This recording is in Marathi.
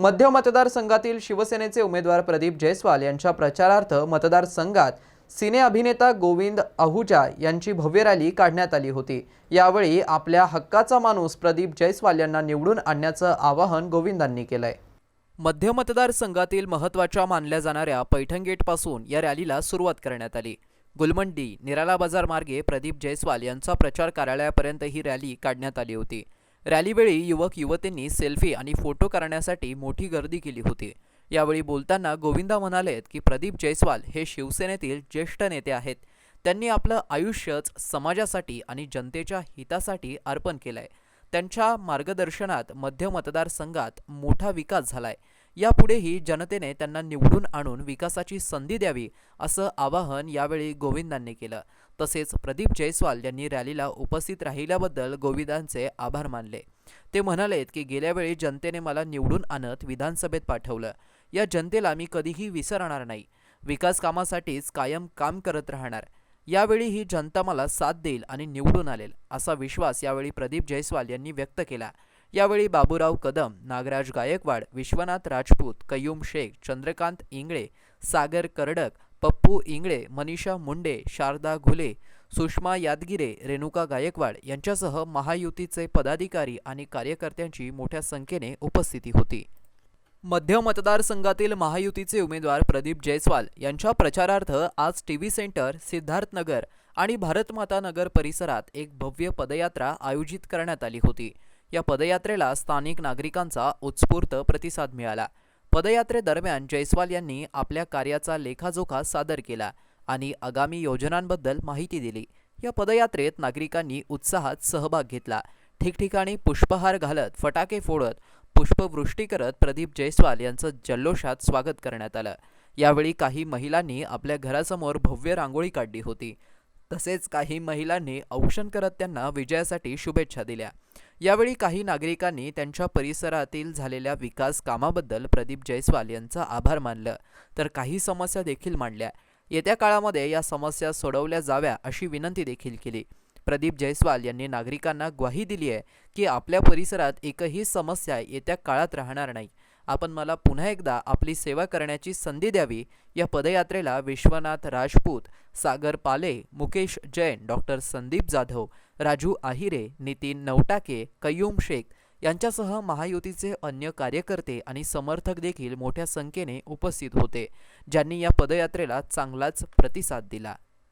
मध्य मतदारसंघातील शिवसेनेचे उमेदवार प्रदीप जयस्वाल यांच्या प्रचारार्थ मतदारसंघात सिने अभिनेता गोविंद आहुजा यांची भव्य रॅली काढण्यात आली होती. यावेळी आपल्या हक्काचा माणूस प्रदीप जयस्वाल यांना निवडून आणण्याचं आवाहन गोविंदांनी केलंय. मध्य मतदारसंघातील महत्त्वाच्या मानल्या जाणाऱ्या पैठण गेटपासून या रॅलीला सुरुवात करण्यात आली. गुलमंडी निराला बाजार मार्गे प्रदीप जयस्वाल यांचा प्रचार कार्यालयापर्यंत ही रॅली काढण्यात आली होती. रॅलीवेळी युवक युवतींनी सेल्फी आणि फोटो करण्यासाठी मोठी गर्दी केली होती. यावेळी बोलताना गोविंदा म्हणालेत की प्रदीप जयस्वाल हे शिवसेनेतील ज्येष्ठ नेते आहेत. त्यांनी आपलं आयुष्यच समाजासाठी आणि जनतेच्या हितासाठी अर्पण केलंय. त्यांच्या मार्गदर्शनात मध्य मतदारसंघात मोठा विकास झालाय. यापुढेही जनतेने त्यांना निवडून आणून विकासाची संधी द्यावी असं आवाहन यावेळी गोविंदांनी केलं. तसेच प्रदीप जयस्वाल यांनी रॅलीला उपस्थित राहिल्याबद्दल गोविंदांचे आभार मानले. ते म्हणालेत की गेल्या वेळी जनतेने मला निवडून आणत विधानसभेत पाठवलं. या जनतेला मी कधीही विसरणार नाही. विकास कामासाठीच कायम काम करत राहणार. यावेळी ही जनता मला साथ देईल आणि निवडून आलेल असा विश्वास यावेळी प्रदीप जयस्वाल यांनी व्यक्त केला. यावेळी बाबूराव कदम नागराज गायकवाड विश्वनाथ राजपूत कयूम शेख चंद्रकांत इंगळे सागर करडक पप्पू इंगळे मनीषा मुंडे शारदा घुले सुषमा यादगिरे रेणुका गायकवाड यांच्यासह महायुतीचे पदाधिकारी आणि कार्यकर्त्यांची मोठ्या संख्येने उपस्थिती होती. मध्य मतदारसंघातील महायुतीचे उमेदवार प्रदीप जयस्वाल यांच्या प्रचारार्थ आज टी व्ही सेंटर सिद्धार्थनगर आणि भारतमाता नगर परिसरात एक भव्य पदयात्रा आयोजित करण्यात आली होती. या पदयात्रेला स्थानिक नागरिकांचा उत्स्फूर्त प्रतिसाद मिळाला. पदयात्रेदरम्यान जयस्वाल यांनी आपल्या कार्याचा लेखाजोखा सादर केला आणि आगामी योजनांबद्दल माहिती दिली. या पदयात्रेत नागरिकांनी उत्साहात सहभाग घेतला. ठिकठिकाणी पुष्पहार घालत फटाके फोडत पुष्पवृष्टी करत प्रदीप जयस्वाल यांचं जल्लोषात स्वागत करण्यात आलं. यावेळी काही महिलांनी आपल्या घरासमोर भव्य रांगोळी काढली होती. तसेच काही महिलांनी औक्षण करत त्यांना विजयासाठी शुभेच्छा दिल्या. यावेळी काही नागरिकांनी त्यांच्या परिसरातील झालेल्या विकास कामाबद्दल प्रदीप जयस्वाल यांचा आभार मानलं. तर काही समस्या देखील मांडल्या. येत्या काळामध्ये या समस्या सोडवल्या जाव्या अशी विनंती देखील केली. प्रदीप जयस्वाल यांनी नागरिकांना ग्वाही दिली आहे की आपल्या परिसरात एकही समस्या येत्या काळात राहणार नाही. आपण मला पुन्हा एकदा आपली सेवा करण्याची संधी द्यावी या पदयात्रेला विश्वनाथ राजपूत सागर पाले मुकेश जैन डॉक्टर संदीप जाधव राजू आहिरे नितीन नवटाके कय्यूम शेख यांच्यासह महायुतीचे अन्य कार्यकर्ते आणि समर्थक देखील मोठ्या संख्येने उपस्थित होते ज्यांनी या पदयात्रेला चांगलाच प्रतिसाद दिला.